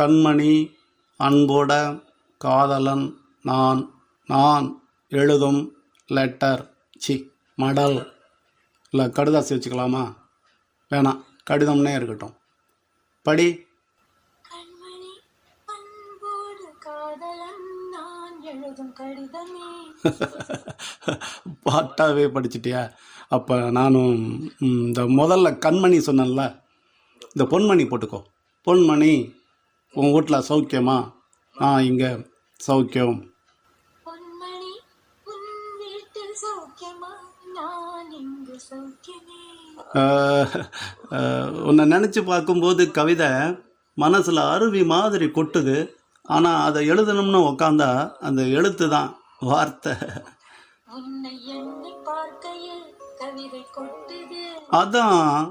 கண்மணி அன்போட காதலன் நான் நான் எழுதும் லெட்டர் சி மடல். இல்லை கடுதாசி வச்சுக்கலாமா? வேணாம் கடிதம்னே இருக்கட்டும். படி. பாட்டாவே படிச்சிட்டியா? அப்போ நானும் இந்த முதல்ல கண்மணி சொன்னேன்ல. இந்த பொன்மணி போட்டுக்கோ. பொன்மணி. உன் வீட்டில் சௌக்கியமா? நான் இங்கே சௌக்கியம். உன்னை நினச்சி பார்க்கும்போது கவிதை மனசில் அருவி மாதிரி கொட்டுது. ஆனால் அதை எழுதணும்னு உக்காந்தா அந்த எழுத்து தான் வார்த்தை. அதான்.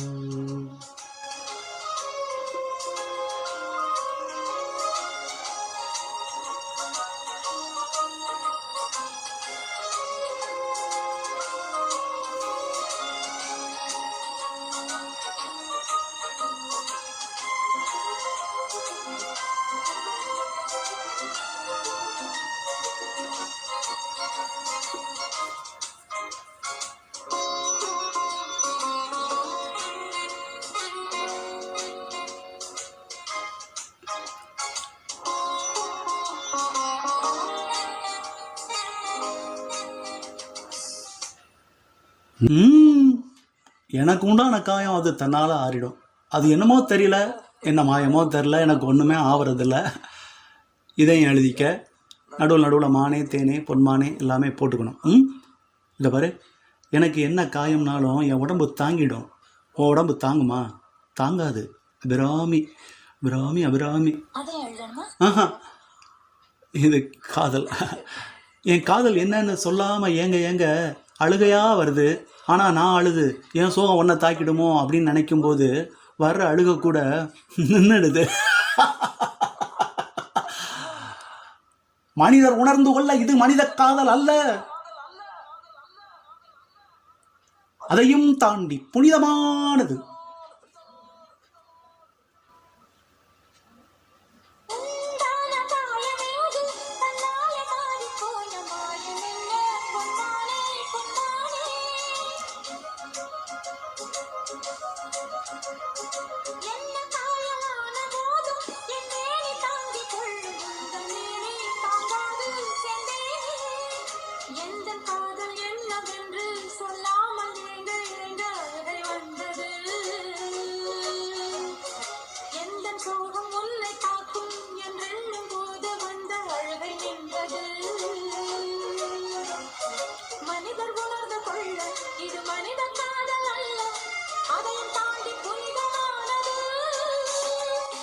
எனக்கு உண்டான காயம் அது தன்னால் ஆறிடும். அது என்னமோ தெரியல என்ன மாயமோ தெரில எனக்கு ஒன்றுமே ஆவறதில்ல. இதையும் எழுதிக்க நடுவில் நடுவில் மானே தேனே பொன்மானே எல்லாமே போட்டுக்கணும். ம். இந்த பாரு. எனக்கு என்ன காயம்னாலும் என் உடம்பு தாங்கிடும். உன் உடம்பு தாங்குமா? தாங்காது. அபிராமி அபிராமி அபிராமி. ஆஹா. இது காதல். என் காதல் என்னன்னு சொல்லாமல் ஏங்க ஏங்க அழுகையாக வருது. ஆனால் நான் அழுது. என் சோகம் ஒன்றை தாக்கிடுமோ அப்படின்னு நினைக்கும்போது வர்ற அழுக கூட நின்றுடுது மனிதர் உணர்ந்து கொள்ள இது மனித காதல் அல்ல. அதையும் தாண்டி புனிதமானது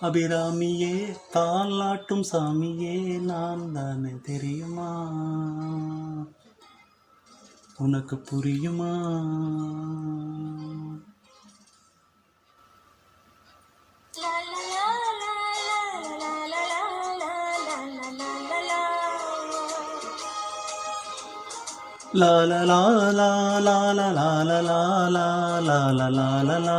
அபிராமியே தாலாட்டும் சாமியே நான் தானே தெரியுமா? உனக்கு புரியுமா? லா லா லா La la la la la la la la la la la la